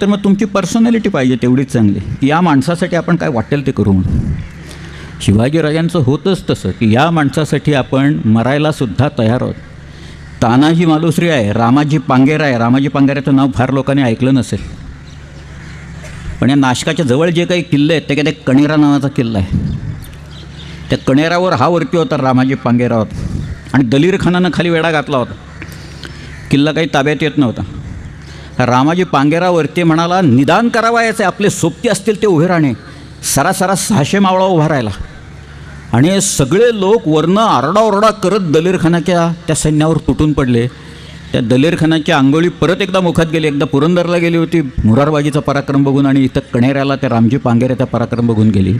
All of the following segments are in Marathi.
तर मग तुमची पर्सनॅलिटी पाहिजे तेवढीच चांगली. की या माणसासाठी आपण काय वाटेल ते करू म्हणून. शिवाजीराजांचं होतंच तसं की या माणसासाठी आपण मरायला सुद्धा तयार आहोत. तानाजी मालुसरी आहे रामाजी पांगेरा आहे. रामाजी पांगेराचं नाव फार लोकांनी ऐकलं नसेल. पण या नाशकाच्या जवळ जे काही किल्ले आहेत ते काय ते कणेरा नावाचा किल्ला आहे. त्या कणेरावर हा वरती होता रामाजी पांगेरा होता. आणि दलीर खानानं खाली वेढा घातला होता. किल्ला काही ताब्यात येत नव्हता. रामाजी पांगेरावरती म्हणाला निदान करावायचे आहे आपले सोबती असतील ते उभे राहणे. सरासरा सहाशे मावळा उभा राहिला. आणि सगळे लोक वरनं आरडाओरडा करत दलेरखानाच्या त्या सैन्यावर तुटून पडले. त्या दलेरखानाची आंघोळी परत एकदा मुखात गेली. एकदा पुरंदरला गेली होती. मुरारबाजीचा पराक्रम बघून आणि इथं कणेऱ्याला त्या रामजी पांगेऱ्याचा पराक्रम बघून गेली.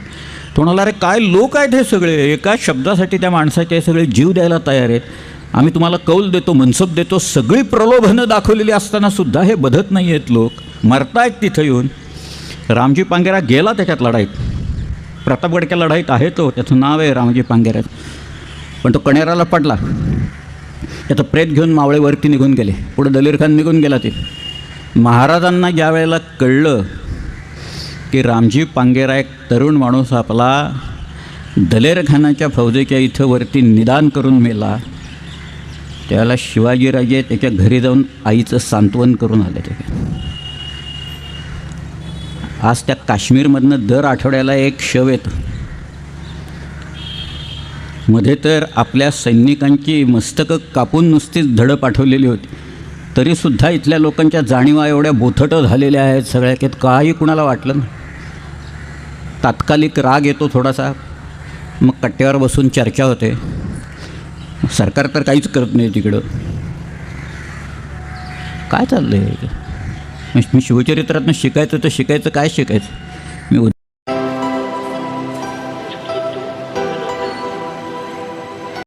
तो म्हणाला अरे काय लोक आहेत हे सगळे? एका शब्दासाठी त्या माणसाचे सगळे जीव द्यायला तयार आहेत. आम्ही तुम्हाला कौल देतो मनसब देतो सगळी प्रलोभनं दाखवलेली असताना सुद्धा हे बधत नाही आहेत लोक. मरतायत तिथं येऊन. रामजी पांगेरा गेला त्याच्यात लढाईत. प्रतापगडच्या लढाईत आहे तो त्याचं नाव आहे रामजी पांगेरा. पण तो कणेराला पडला. त्याचं प्रेत घेऊन मावळेवरती निघून गेले. पुढे दलीर खान निघून गेला ते. महाराजांना ज्या वेळेला कळलं की रामजी पांगेरा एक तरुण माणूस आपला दलेर खानाच्या फौजेच्या इथं वरती निदान करून मेला त्याला शिवाजीराजे त्याच्या घरी जाऊन आईचं सांत्वन करून आले ते. आज त्या काश्मीरमधनं दर आठवड्याला एक शव येतं. मध्ये तर आपल्या सैनिकांची मस्तकं कापून नुसतीच धडं पाठवलेली होती. तरीसुद्धा इथल्या लोकांच्या जाणीवा एवढ्या बोथटं झालेल्या आहेत सगळ्या की काही कुणाला वाटलं ना तात्कालिक राग येतो थोडासा. मग कट्ट्यावर बसून चर्चा होते. सरकार तर काहीच करत नाही तिकडं. काय चाललं आहे मी शिवचरित्रातनं शिकायचं तर शिकायचं काय शिकायचं? मी